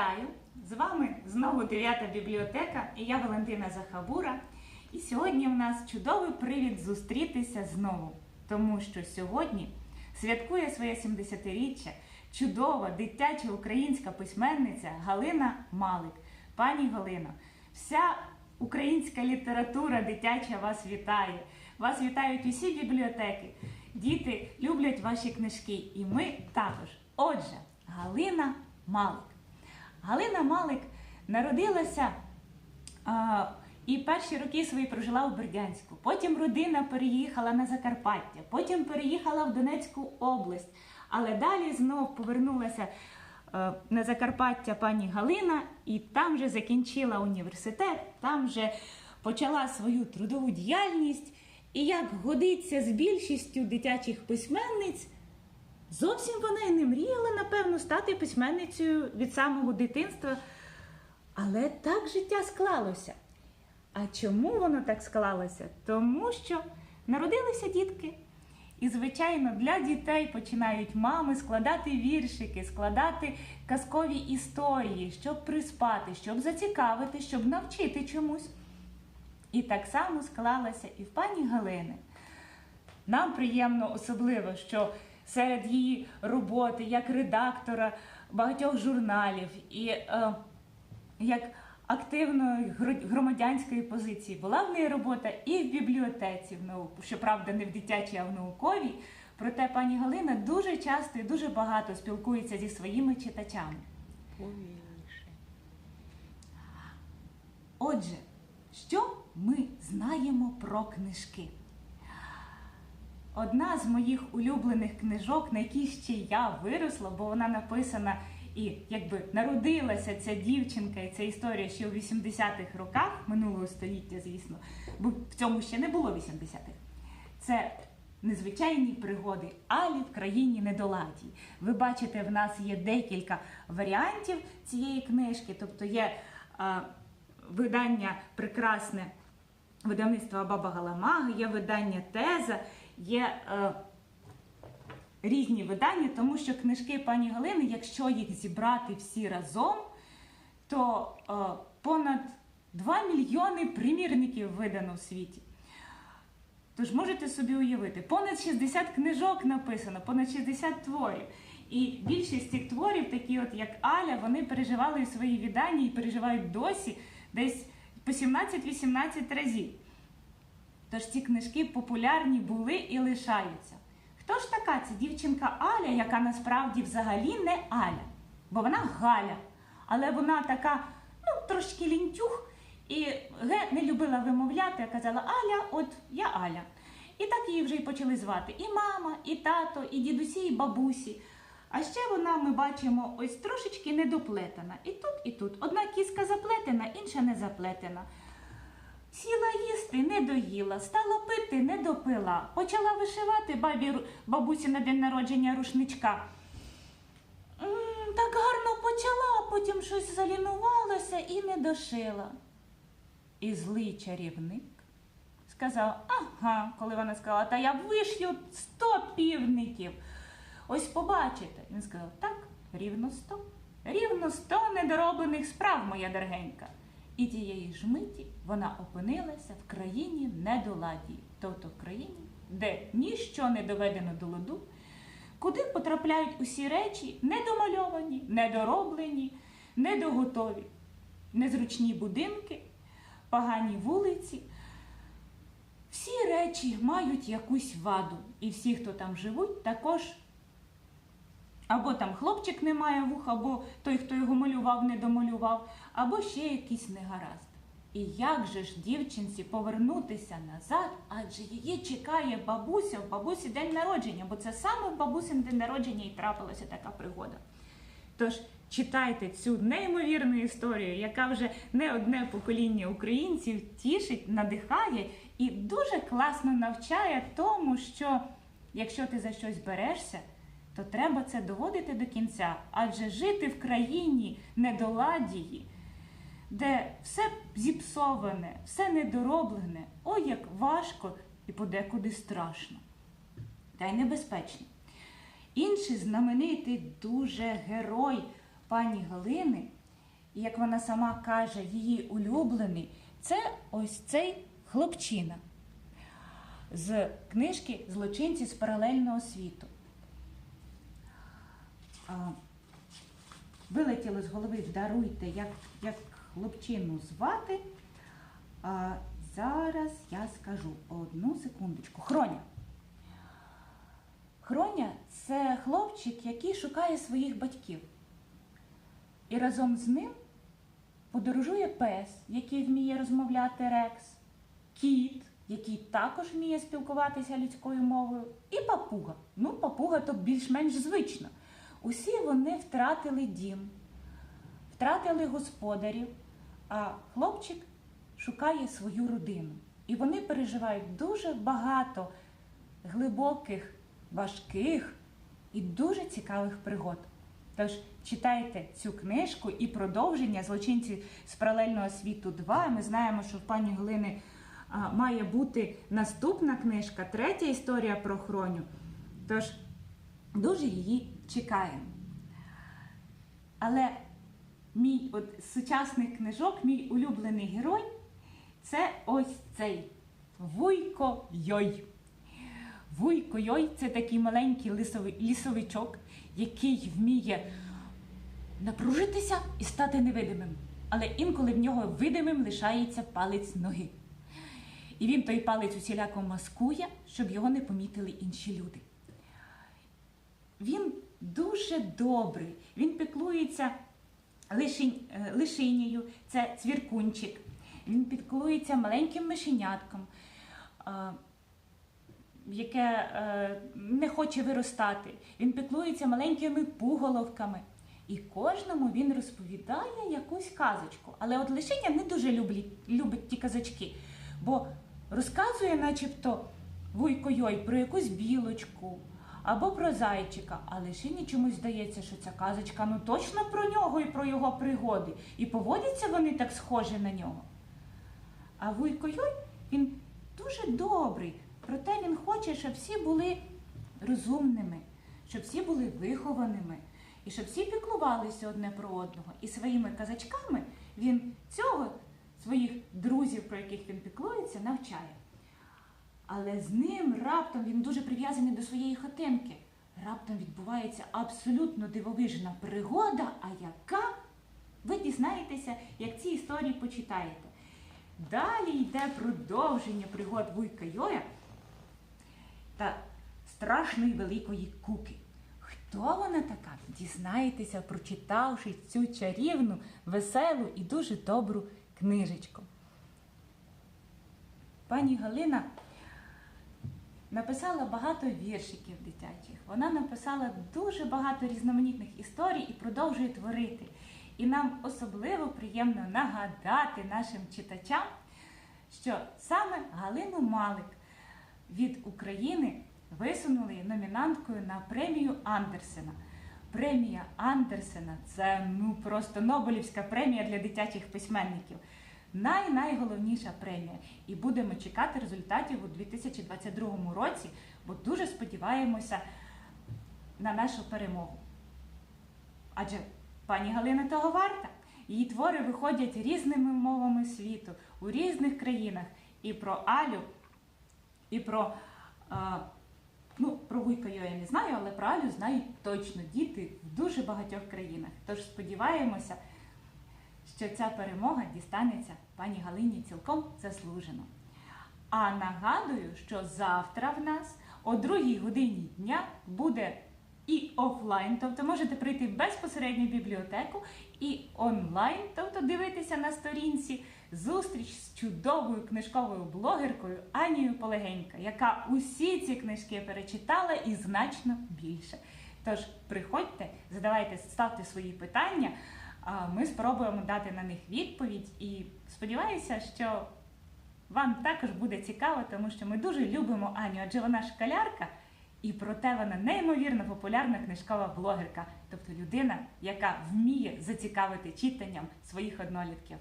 Вітаю! З вами знову 9 бібліотека і я Валентина Захабура. І сьогодні в нас чудовий привід зустрітися знову, тому що сьогодні святкує своє 70-річчя чудова дитяча українська письменниця Галина Малик. Пані Галино, вся українська література дитяча вас вітає. Вас вітають усі бібліотеки. Діти люблять ваші книжки, і ми також. Отже, Галина Малик. Галина Малик народилася а, і перші роки свої прожила у Бердянську. Потім родина переїхала на Закарпаття, потім переїхала в Донецьку область. Але далі знов повернулася е, на Закарпаття пані Галина і там же закінчила університет, там же почала свою трудову діяльність. І як годиться з більшістю дитячих письменниць, Зовсім вона і не мріяла, напевно, стати письменницею від самого дитинства. Але так життя склалося. А чому воно так склалося? Тому що народилися дітки. І, звичайно, для дітей починають мами складати віршики, складати казкові історії, щоб приспати, щоб зацікавити, щоб навчити чомусь. І так само склалося і в пані Галини. Нам приємно особливо, що серед її роботи як редактора багатьох журналів і е, як активної громадянської позиції була в неї робота і в бібліотеці, в науку, щоправда, не в дитячій, а в науковій. Проте пані Галина дуже часто і дуже багато спілкується зі своїми читачами. Отже, що ми знаємо про книжки? Одна з моїх улюблених книжок, на якій ще я виросла, бо вона написана і якби народилася ця дівчинка, і ця історія ще у 80-х роках минулого століття, звісно, бо в цьому ще не було 80-х. Це незвичайні пригоди Алі в країні недоладі. Ви бачите, в нас є декілька варіантів цієї книжки, тобто є а, видання прекрасне видавництва Баба Галамага, є видання Теза, є е, різні видання, тому що книжки пані Галини, якщо їх зібрати всі разом, то е, понад 2 мільйони примірників видано в світі. Тож можете собі уявити, понад 60 книжок написано, понад 60 творів. І більшість цих творів, такі от як Аля, вони переживали свої віддання і переживають досі десь по 17-18 разів. Тож ці книжки популярні були і лишаються. Хто ж така ця дівчинка Аля, яка насправді взагалі не Аля? Бо вона Галя. Але вона така, ну, трошки лінтюх, і Г не любила вимовляти, а казала Аля, от я Аля. І так її вже й почали звати і мама, і тато, і дідусі, і бабусі. А ще вона, ми бачимо, ось трошечки недоплетена. І тут, і тут. Одна кіска заплетена, інша не заплетена. Сіла їсти, не доїла, стала пити, не допила. Почала вишивати бабі бабусі на день народження рушничка. М, Так гарно почала, а потім щось залінувалося і не дошила. І злий чарівник сказав: ага, коли вона сказала, та я вишью сто півників. Ось побачите. Він сказав, так, рівно сто. Рівно сто недороблених справ, моя дорогенька. І тієї ж миті вона опинилася в країні недоладії, тобто в країні, де ніщо не доведено до ладу, куди потрапляють усі речі недомальовані, недороблені, недоготові, незручні будинки, погані вулиці. Всі речі мають якусь ваду, і всі, хто там живуть, також або там хлопчик не має вух, або той, хто його малював, не домалював, або ще якийсь негаразд. І як же ж дівчинці повернутися назад, адже її чекає бабуся в бабусі день народження, бо це саме в бабусин день народження і трапилася така пригода. Тож читайте цю неймовірну історію, яка вже не одне покоління українців тішить, надихає і дуже класно навчає тому, що якщо ти за щось берешся, то треба це доводити до кінця, адже жити в країні недоладії, де все зіпсоване, все недороблене, ой, як важко і подекуди страшно, та й небезпечно. Інший знаменитий дуже герой пані Галини як вона сама каже, її улюблений це ось цей хлопчина з книжки Злочинці з паралельного світу. Вилетіло з голови, даруйте, як, як хлопчину звати. А, зараз я скажу одну секундочку. Хроня. Хроня це хлопчик, який шукає своїх батьків. І разом з ним подорожує пес, який вміє розмовляти рекс, кіт, який також вміє спілкуватися людською мовою, і папуга. Ну, папуга то більш-менш звично. Усі вони втратили дім, втратили господарів, а хлопчик шукає свою родину. І вони переживають дуже багато глибоких, важких і дуже цікавих пригод. Тож читайте цю книжку і продовження злочинці з паралельного світу 2. Ми знаємо, що в пані Глини має бути наступна книжка, третя історія про хроню. Тож дуже її чекаємо. Але мій от, з сучасних книжок, мій улюблений герой це ось цей Вуйко Йой. Вуйко Йой це такий маленький лисовий, лісовичок, який вміє напружитися і стати невидимим. Але інколи в нього видимим лишається палець ноги. І він той палець усіляко маскує, щоб його не помітили інші люди. Він дуже добрий, він піклується лишень, е, лишинею, це цвіркунчик. Він піклується маленьким мишенятком, е, яке е, не хоче виростати. Він піклується маленькими пуголовками. І кожному він розповідає якусь казочку. Але от лишеня не дуже люблять, любить ті казочки, бо розказує, начебто, вуйко Йой про якусь білочку або про зайчика, а лишині чомусь здається, що ця казочка ну точно про нього і про його пригоди. І поводяться вони так схожі на нього. А Вуйко Йой, він дуже добрий, проте він хоче, щоб всі були розумними, щоб всі були вихованими, і щоб всі піклувалися одне про одного. І своїми казачками він цього своїх друзів, про яких він піклується, навчає. Але з ним раптом він дуже прив'язаний до своєї хатинки. Раптом відбувається абсолютно дивовижна пригода, а яка ви дізнаєтеся, як ці історії почитаєте. Далі йде продовження пригод Вуйка Йоя та страшної великої куки. Хто вона така? Дізнаєтеся, прочитавши цю чарівну, веселу і дуже добру книжечку. Пані Галина написала багато віршиків дитячих. Вона написала дуже багато різноманітних історій і продовжує творити. І нам особливо приємно нагадати нашим читачам, що саме Галину Малик від України висунули номінанткою на премію Андерсена. Премія Андерсена це ну просто Нобелівська премія для дитячих письменників. Най-найголовніша премія. І будемо чекати результатів у 2022 році, бо дуже сподіваємося на нашу перемогу. Адже пані Галина того варта. Її твори виходять різними мовами світу у різних країнах. І про Алю, і про а, ну, про Вуйка я не знаю, але про Алю знають точно діти в дуже багатьох країнах. Тож сподіваємося, що ця перемога дістанеться пані Галині цілком заслужено. А нагадую, що завтра в нас о другій годині дня буде і офлайн, тобто можете прийти безпосередньо в бібліотеку, і онлайн, тобто дивитися на сторінці зустріч з чудовою книжковою блогеркою Анією Полегенька, яка усі ці книжки перечитала і значно більше. Тож приходьте, задавайте, ставте свої питання. Ми спробуємо дати на них відповідь і сподіваюся, що вам також буде цікаво, тому що ми дуже любимо Аню, адже вона шкалярка, і проте вона неймовірно популярна книжкова блогерка, тобто людина, яка вміє зацікавити читанням своїх однолітків.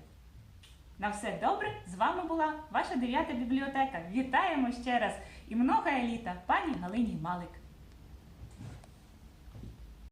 На все добре, з вами була ваша дев'ята бібліотека. Вітаємо ще раз і много еліта пані Галині Малик.